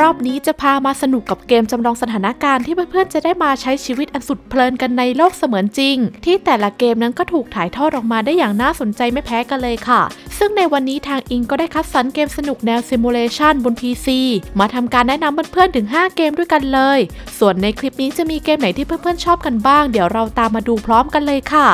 รอบนี้จะพามาสนุกกับเกมจำลองสถานการณ์ที่เพื่อนๆจะได้มาใช้ชีวิตอันสุดเพลินกันในโลกเสมือนจริง ที่แต่ละเกมนั้นก็ถูกถ่ายทอดออกมาได้อย่างน่าสนใจไม่แพ้กันเลยค่ะ ซึ่งในวันนี้ทางอิงก็ได้คัดสรรเกมสนุกแนวซิมูเลชันบน PC มาทำการแนะนำเพื่อนๆถึง 5 เกมด้วยกันเลย ส่วนในคลิปนี้จะมีเกมไหนที่เพื่อนๆชอบกันบ้าง เดี๋ยวเราตามมาดูพร้อมกันเลยค่ะ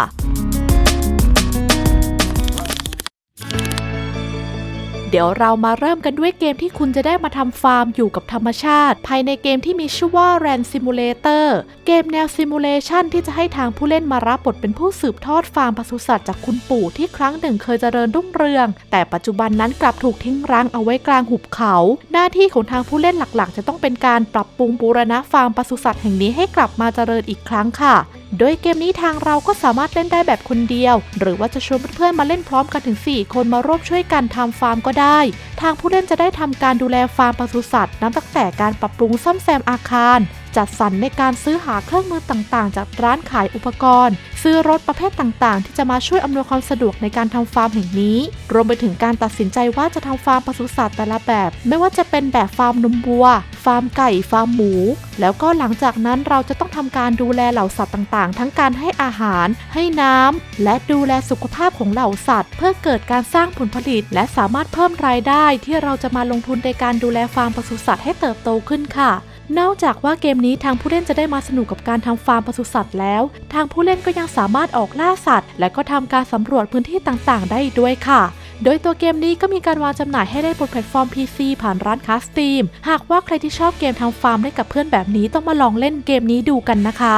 เดี๋ยวเรามาเริ่มกันด้วยเกมที่คุณจะได้มาทำฟาร์มอยู่กับธรรมชาติ ภายในเกมที่มีชื่อว่า Rand Simulator เกมแนวซิมูเลชันที่จะให้ทางผู้เล่นมารับบทเป็นผู้สืบทอดฟาร์มปศุสัตว์จากคุณปู่ที่ครั้งหนึ่งเคยเจริญรุ่งเรือง แต่ปัจจุบันนั้นกลับถูกทิ้งร้างเอาไว้กลางหุบเขา หน้าที่ของทางผู้เล่นหลักๆ จะต้องเป็นการปรับปรุงบูรณะฟาร์มปศุสัตว์แห่งนี้ให้กลับมาเจริญอีกครั้งค่ะ โดยเกมนี้ทางเราก็สามารถเล่นได้แบบคนเดียว หรือว่าจะชวนเพื่อนๆมาเล่นพร้อมกันถึง 4 คนมาร่วมช่วยกันทำฟาร์มก็ได้ ทางผู้เล่นจะได้ทำการดูแลฟาร์มปศุสัตว์นับตั้งแต่การปรับปรุงซ่อมแซมอาคาร จัดสรรในการซื้อหาเครื่องมือต่างๆ จากร้านขายอุปกรณ์ ซื้อรถประเภทต่างๆ ที่จะมาช่วยอำนวยความสะดวกในการทำฟาร์มแห่งนี้ รวมไปถึงการตัดสินใจว่าจะทำฟาร์มปศุสัตว์แต่ละแบบ ไม่ว่าจะเป็นแบบฟาร์มนมวัว ฟาร์มไก่ฟาร์มหมู แล้วก็หลังจากนั้นเราจะต้องทำการดูแลเหล่าสัตว์ต่างๆ ทั้งการให้อาหาร ให้น้ำและดูแลสุขภาพของเหล่าสัตว์ เพื่อเกิดการสร้างผลผลิต และสามารถเพิ่มรายได้ที่เราจะมาลงทุนในการดูแลฟาร์มปศุสัตว์ให้เติบโตขึ้นค่ะนอกจากว่าเกมนี้ทางผู้เล่นจะได้มาสนุกกับการทำฟาร์มปศุสัตว์แล้ว ทางผู้เล่นก็ยังสามารถออกล่าสัตว์ และก็ทำการสำรวจพื้นที่ต่างๆ ได้ด้วยค่ะ โดยตัวเกมนี้ก็มีการวางจำหน่ายให้ได้บนแพลตฟอร์ม PC ผ่านร้านค้า Steam หากว่าใครที่ชอบเกมทำฟาร์มได้กับเพื่อนแบบนี้ต้องมาลองเล่นเกมนี้ดูกันนะคะ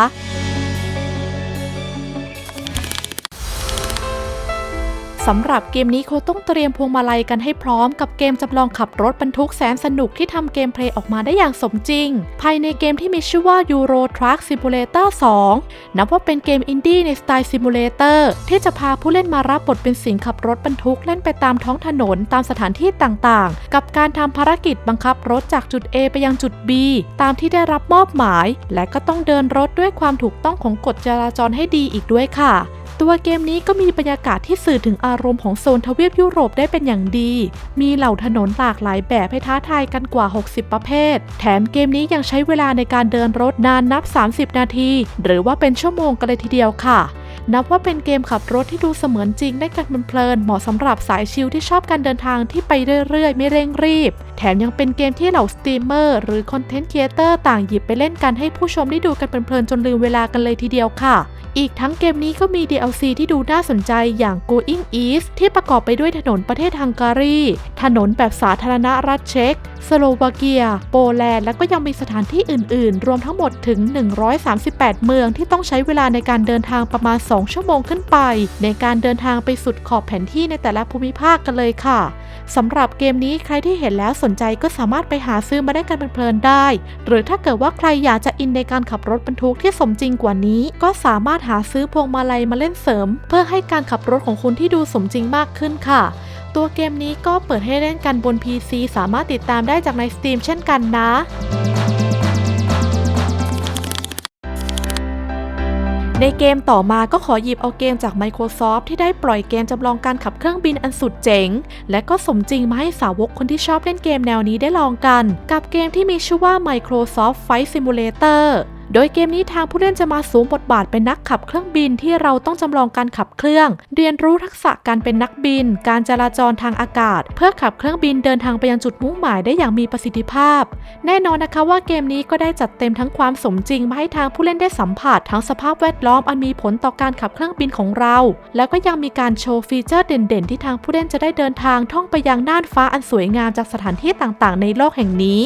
สำหรับเกมนี้เขาต้องเตรียมพวงมาลัยกันให้พร้อมกับเกมจำลองขับรถบรรทุกแสนสนุกที่ทำเกมเพลย์ออกมาได้อย่างสมจริง ภายในเกมที่มีชื่อว่า Euro Truck Simulator 2 นับว่าเป็นเกมอินดี้ในสไตล์ซิมูเลเตอร์ที่จะพาผู้เล่นมารับบทเป็นสิงขับรถบรรทุกเล่นไปตามท้องถนนตามสถานที่ต่างๆ กับการทำภารกิจบังคับรถจากจุด A ไปยังจุด B ตามที่ได้รับมอบหมาย และก็ต้องเดินรถด้วยความถูกต้องของกฎจราจรให้ดีอีกด้วยค่ะ ตัวเกมนี้ก็มีบรรยากาศที่สื่อถึงอารมณ์ของโซนทวีปยุโรปได้เป็นอย่างดี มีเหล่าถนนหลากหลายแบบให้ท้าทายกันกว่า 60 ประเภท แถมเกมนี้ยังใช้เวลาในการเดินรถนานนับ 30 นาที หรือว่าเป็นชั่วโมงกันเลยทีเดียวค่ะ นับว่าเป็นเกมขับรถที่ดูเสมือนจริงได้กันเพลินเหมาะสำหรับสายชิลที่ชอบการเดินทางที่ไปเรื่อยๆ ไม่เร่งรีบ แถมยังเป็นเกมที่เหล่าสตรีมเมอร์หรือคอนเทนต์ครีเอเตอร์ต่างหยิบไปเล่นกันให้ผู้ชมได้ดูกันเพลินๆจนลืมเวลากันเลยทีเดียวค่ะ อีกทั้งเกมนี้ก็มี DLC ที่ดูน่าสนใจอย่าง Going East ที่ประกอบไปด้วยถนนประเทศฮังการี ถนนแบบสาธารณรัฐเช็กสโลวาเกีย โปแลนด์ และก็ยังมีสถานที่อื่น ๆ รวมทั้งหมดถึง 138 เมืองที่ต้องใช้เวลาในการเดินทางประมาณ 2 ชั่วโมงขึ้นไป ในการเดินทางไปสุดขอบแผนที่ในแต่ละภูมิภาคกันเลยค่ะ สำหรับเกมนี้ใครที่เห็นแล้วสนใจก็สามารถไปหาซื้อมาได้กันเพลินๆได้ หรือถ้าเกิดว่าใครอยากจะอินในการขับรถบรรทุกที่สมจริงกว่านี้ ก็สามารถหาซื้อพวงมาลัยมาเล่นเสริม เพื่อให้การขับรถของคุณที่ดูสมจริงมากขึ้นค่ะตัวเกมนี้ก็เปิดให้เล่นกันบน PC สามารถติดตามได้จากใน Steam เช่นกันนะ ในเกมต่อมาก็ขอหยิบเอาเกมจาก Microsoft ที่ได้ปล่อยเกมจำลองการขับเครื่องบินอันสุดเจ๋ง และก็สมจริงมาให้สาวกคนที่ชอบเล่นเกมแนวนี้ได้ลองกัน กับเกมที่มีชื่อว่า Microsoft Flight Simulator โดยเกมนี้ทางผู้เล่นจะมาสวมบทบาทเป็นนักขับเครื่องบินที่เราต้องจำลองการขับเครื่อง เรียนรู้ทักษะการเป็นนักบิน การจราจรทางอากาศ เพื่อขับเครื่องบินเดินทางไปยังจุดมุ่งหมายได้อย่างมีประสิทธิภาพ แน่นอนนะคะว่าเกมนี้ก็ได้จัดเต็มทั้งความสมจริงมาให้ทางผู้เล่นได้สัมผัสทั้งสภาพแวดล้อมอันมีผลต่อการขับเครื่องบินของเรา แล้วก็ยังมีการโชว์ฟีเจอร์เด่น ๆ ที่ทางผู้เล่นจะได้เดินทางท่องไปยังน่านฟ้าอันสวยงามจากสถานที่ต่างๆ ในโลกแห่งนี้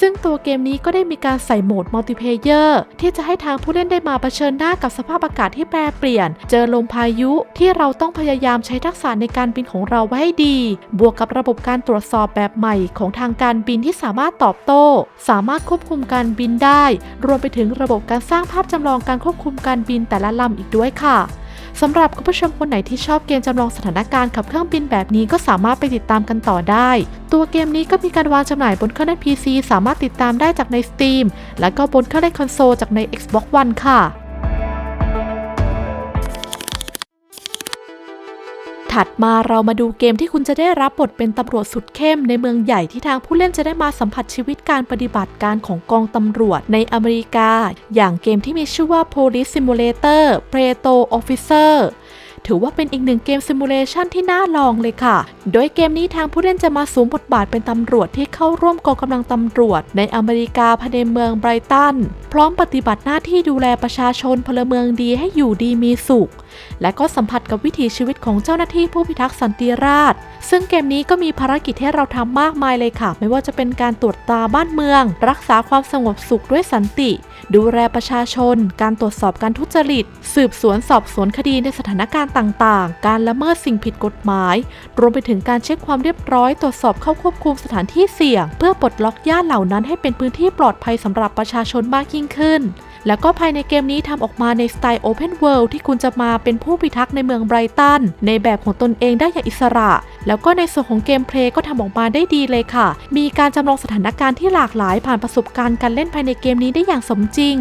ซึ่งตัวเกมนี้ก็ได้มีการใส่โหมดมัลติเพเยอร์ที่จะให้ทางผู้เล่นได้มาเผชิญหน้ากับสภาพอากาศที่แปรเปลี่ยน เจอลมพายุที่เราต้องพยายามใช้ทักษะในการบินของเราไว้ให้ดี บวกกับระบบการตรวจสอบแบบใหม่ของทางการบินที่สามารถตอบโต้ สามารถควบคุมการบินได้ รวมไปถึงระบบการสร้างภาพจำลองการควบคุมการบินแต่ละลำอีกด้วยค่ะ สำหรับคุณผู้ชมคนไหนที่ชอบเกมจำลองสถานการณ์ขับเครื่องบินแบบนี้ก็สามารถไปติดตามกันต่อได้ ตัวเกมนี้ก็มีการวางจำหน่ายบนเครื่องเล่น PC สามารถติดตามได้จากใน Steam และก็บนเครื่องเล่นคอนโซลจากใน Xbox One ค่ะ ถัดมาเรามาดูเกมที่คุณจะได้รับบทเป็นตำรวจสุดเข้มในเมืองใหญ่ที่ทางผู้เล่นจะได้มาสัมผัสชีวิตการปฏิบัติการของกองตำรวจในอเมริกา อย่างเกมที่มีชื่อว่า Police Simulator Preto Officer ถือว่าเป็นอีกหนึ่งเกมซิมูเลชันที่น่าลองเลยค่ะ โดยเกมนี้ทางผู้เล่นจะมาสวมบทบาทเป็นตำรวจที่เข้าร่วมกองกำลังตำรวจ ในอเมริกาภายในเมืองไบรตัน พร้อมปฏิบัติหน้าที่ดูแลประชาชนพลเมืองดีให้อยู่ดีมีสุข และก็สัมผัสกับวิถีชีวิตของเจ้าหน้าที่ผู้พิทักษ์สันติราษฎร์ ซึ่งเกมนี้ก็มีภารกิจให้เราทำมากมายเลยค่ะ ไม่ว่าจะเป็นการตรวจตาบ้านเมือง รักษาความสงบสุขด้วยสันติ ดูแลประชาชน การตรวจสอบการทุจริต สืบสวนสอบสวนคดีในสถานการณ์ต่างๆ การละเมิดสิ่งผิดกฎหมาย รวมไปถึงการเช็คความเรียบร้อย ตรวจสอบเข้าควบคุมสถานที่เสี่ยง เพื่อปลดล็อกย่านเหล่านั้นให้เป็นพื้นที่ปลอดภัยสำหรับประชาชนมากยิ่งขึ้นแล้วก็ภายในเกมนี้ทำออกมาในสไตล์ Open World ที่คุณจะมาเป็นผู้พิทักษ์ในเมืองไบรตันในแบบของตนเองได้อย่างอิสระ แล้วก็ในส่วนของเกมเพลย์ก็ทำออกมาได้ดีเลยค่ะ มีการจำลองสถานการณ์ที่หลากหลายผ่านประสบการณ์การเล่นภายในเกมนี้ได้อย่างสมจริง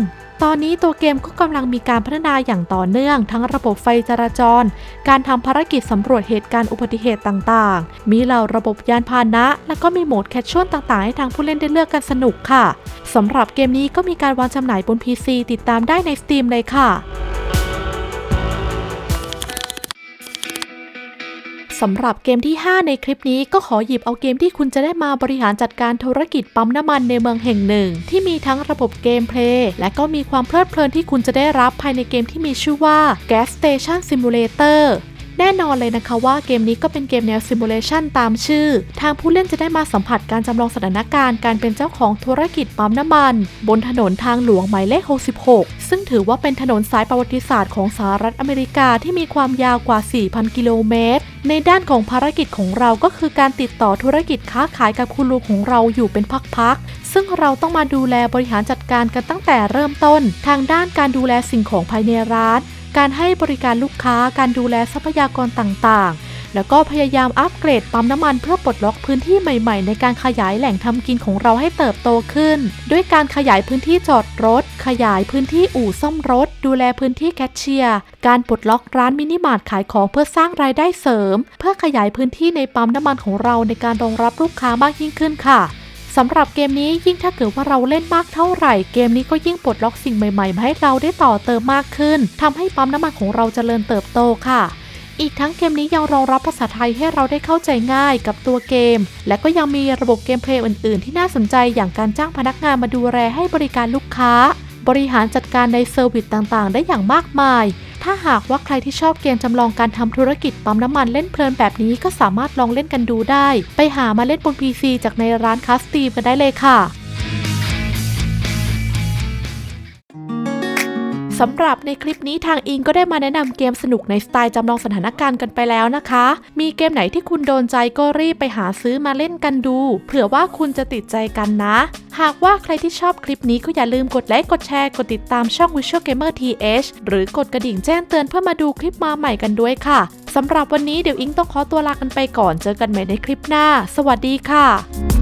ตอนนี้ตัวเกมก็กำลังมีการพัฒนาอย่างต่อเนื่อง ทั้งระบบไฟจราจร การทำภารกิจสำรวจเหตุการณ์อุบัติเหตุต่างๆ มีเหล่าระบบยานพาหนะ และก็มีโหมดแคชชวลต่างๆ ให้ทางผู้เล่นได้เลือกกันสนุกค่ะ สำหรับเกมนี้ก็มีการวางจำหน่ายบน PC ติดตามได้ใน Steam เลยค่ะ สำหรับเกมที่ 5 ในคลิปนี้ก็ขอหยิบเอาเกมที่คุณจะได้มาบริหารจัดการธุรกิจปั๊มน้ำมันในเมืองแห่งหนึ่ง ที่มีทั้งระบบเกมเพลย์และก็มีความเพลิดเพลินที่คุณจะได้รับภายในเกมที่มีชื่อว่า Gas Station Simulator แน่นอนเลยนะคะว่าเกมนี้ก็เป็นเกมแนวซิมูเลชันตามชื่อ ทางผู้เล่นจะได้มาสัมผัสการจำลองสถานการณ์การเป็นเจ้าของธุรกิจปั๊มน้ำมัน บนถนนทางหลวงหมายเลข 66 ซึ่งถือว่าเป็นถนนสายประวัติศาสตร์ของสหรัฐอเมริกาที่มีความยาวกว่า 4,000 กิโลเมตร ในด้านของภารกิจของเราก็คือการติดต่อธุรกิจค้าขายกับคุณลุงของเราอยู่เป็นพักๆ ซึ่งเราต้องมาดูแลบริหารจัดการกันตั้งแต่เริ่มต้น ทางด้านการดูแลสิ่งของภายในร้าน การให้บริการลูกค้าการดูแลทรัพยากรต่างๆ แล้วก็พยายามอัปเกรดปั๊มน้ำมันเพื่อปลดล็อกพื้นที่ใหม่ๆ ในการขยายแหล่งทำกินของเราให้เติบโตขึ้น ด้วยการขยายพื้นที่จอดรถ ขยายพื้นที่อู่ซ่อมรถ ดูแลพื้นที่แคชเชียร์ การปลดล็อกร้านมินิมาร์ทขายของเพื่อสร้างรายได้เสริม เพื่อขยายพื้นที่ในปั๊มน้ำมันของเราในการรองรับลูกค้ามากยิ่งขึ้นค่ะ สำหรับเกมนี้ยิ่งถ้าเกิดว่าเราเล่นมากเท่าไหร่ เกมนี้ก็ยิ่งปลดล็อกสิ่งใหม่ๆมาให้เราได้ต่อเติมมากขึ้นทำให้ปั๊มน้ำมันของเราเจริญเติบโตค่ะ อีกทั้งเกมนี้ยังรองรับภาษาไทยให้เราได้เข้าใจง่ายกับตัวเกม และก็ยังมีระบบเกมเพลย์อื่นๆ ที่น่าสนใจอย่างการจ้างพนักงานมาดูแลให้บริการลูกค้า บริหารจัดการในเซอร์วิสต่างๆ ได้อย่างมากมาย ถ้าหากว่าใครที่ชอบเกมจำลองการทำธุรกิจปั๊มน้ำมันเล่นเพลินแบบนี้ก็สามารถลองเล่นกันดูได้ ไปหามาเล่นบน PC จากในร้านคาสตีมกันได้เลยค่ะ สำหรับในคลิปนี้ทางอิงก็ได้มาแนะนำเกมสนุกในสไตล์จำลองสถานการณ์กันไปแล้วนะคะ มีเกมไหนที่คุณโดนใจก็รีบไปหาซื้อมาเล่นกันดู เผื่อว่าคุณจะติดใจกันนะ หากว่าใครที่ชอบคลิปนี้ก็อย่าลืมกดไลค์กดแชร์กดติดตามช่อง Visual Gamer TH หรือกดกระดิ่งแจ้งเตือนเพื่อมาดูคลิปมาใหม่กันด้วยค่ะสำหรับวันนี้เดี๋ยวอิงต้องขอตัวลากันไปก่อนเจอกันใหม่ในคลิปหน้า สวัสดีค่ะ